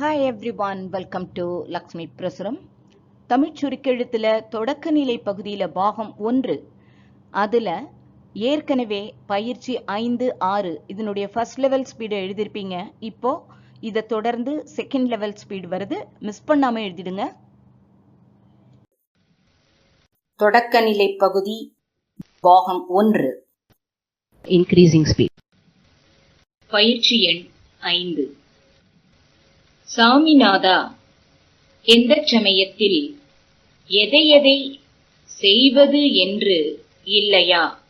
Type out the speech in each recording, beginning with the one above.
Hi everyone welcome to Lakshmi Prasuram Tamil சுருக்கெழுத்தில் தொடக்க நிலை பகுதியில் பாகம் ஒன்று. அதில் ஏற்கனவே பயிற்சி ஐந்து ஆறு இதனுடைய ஃபர்ஸ்ட் லெவல் ஸ்பீடை எழுதியிருப்பீங்க. இப்போ இதை தொடர்ந்து செகண்ட் லெவல் ஸ்பீடு வருது. மிஸ் பண்ணாமல் எழுதிடுங்க. தொடக்க நிலை பகுதி பாகம் ஒன்று. Increasing speed. பயிற்சி எண் ஐந்து. சாமிநாதா எந்த சமயத்தில் எதை எதை செய்வது என்று இல்லையா?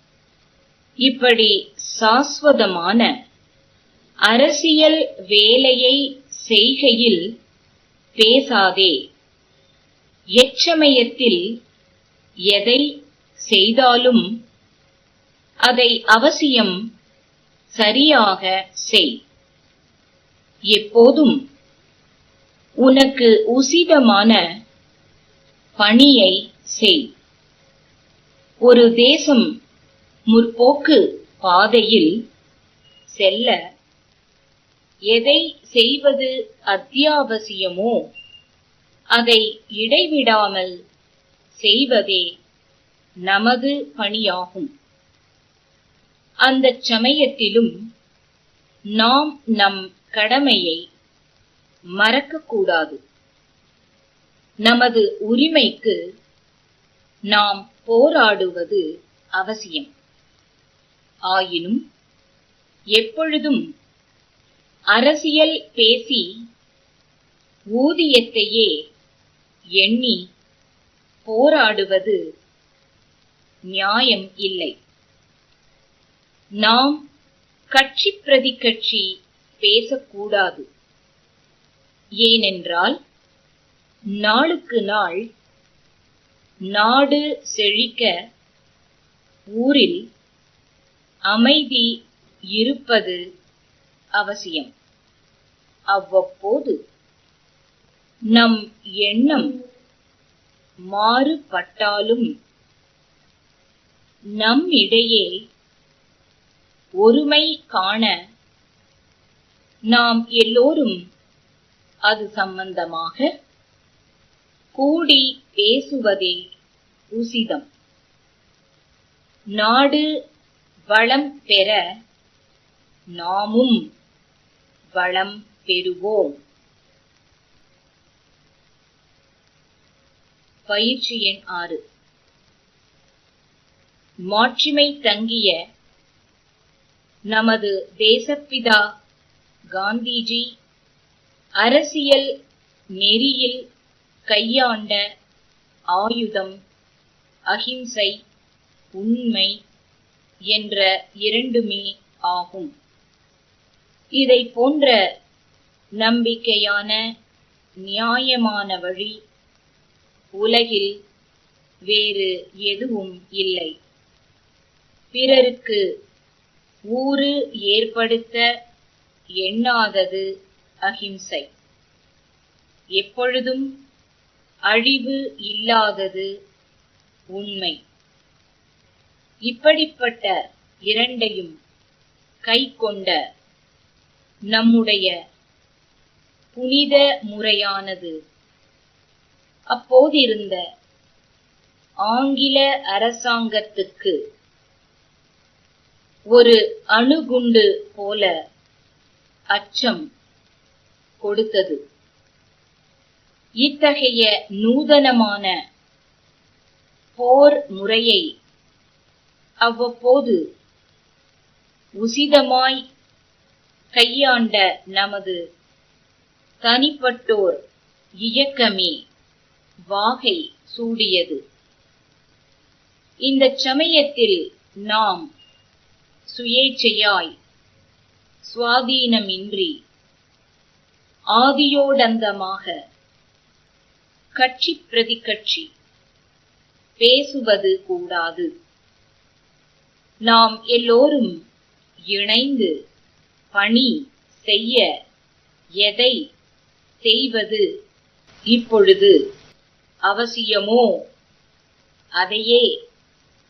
இப்படி சாஸ்வதமான அரசியல் வேலையை செய்கையில் பேசாதே. எச்சமயத்தில் எதை செய்தாலும் அதை அவசியம் சரியாக செய். எப்போதும் உனக்கு உசிதமான பணியை செய். ஒரு தேசம் முற்போக்கு பாதையில் செல்ல எதை செய்வது அத்தியாவசியமோ அதை இடைவிடாமல் செய்வதே நமது பணியாகும். அந்தச் சமயத்திலும் நாம் நம் கடமையை மறக்கக்கூடாது. நமது உரிமைக்கு நாம் போராடுவது அவசியம். ஆயினும் எப்பொழுதும் அரசியல் பேசி ஊதியத்தையே எண்ணி போராடுவது நியாயம் இல்லை. நாம் கட்சி பிரதி கட்சி பேசக்கூடாது. ஏனென்றால் நாளுக்கு நாள் நாடு செழிக்க ஊரில் அமைதி இருப்பது அவசியம். அவ்வப்போது நம் எண்ணம் மாறுபட்டாலும் நம்மிடையே ஒருமை காண நாம் எல்லோரும் அது சம்பந்தமாக கூடி பேசுவதே உசிதம். நாடு வளம் பெற நாமும் வளம் பெறுவோம். பயிற்சி எண் ஆறு. மாட்சிமை தங்கிய நமது தேசப்பிதா காந்திஜி அரசியல் நெறியில் கையாண்ட ஆயுதம் அகிம்சை உண்மை என்ற இரண்டுமே ஆகும். இதை போன்ற நம்பிக்கையான நியாயமான வழி உலகில் வேறு எதுவும் இல்லை. பிறருக்கு ஊறு ஏற்படுத்த எண்ணாதது அகிம்சை. எப்பொழுதும் அழிவு இல்லாதது உண்மை. இப்படிப்பட்ட இரண்டையும் கை கொண்ட நம்முடைய புனித முறையானது. அப்போதிருந்த ஆங்கில அரசாங்கத்துக்கு ஒரு அணுகுண்டு போல அச்சம் கொடுத்தது. இத்தகைய நூதனமான போர் முறையை அவ்வப்போது உசிதமாய் கையாண்ட நமது தனிப்பட்டோர் இயக்கமே வாகை சூடியது. இந்த சமயத்தில் நாம் சுயேச்சையாய் சுவாதீனமின்றி ஆதியோடந்தமாக கட்சி பிரதி கட்சி பேசுவது கூடாது. நாம் எல்லோரும் இணைந்து பணி செய்ய எதை செய்வது இப்பொழுது அவசியமோ அதையே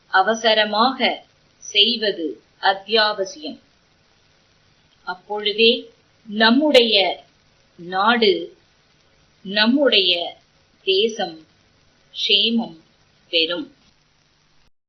அவசரமாக செய்வது அத்தியாவசியம். அப்பொழுதே நம்முடைய நாடு நம்முடைய தேசம் க்ஷேமம் பெறும்.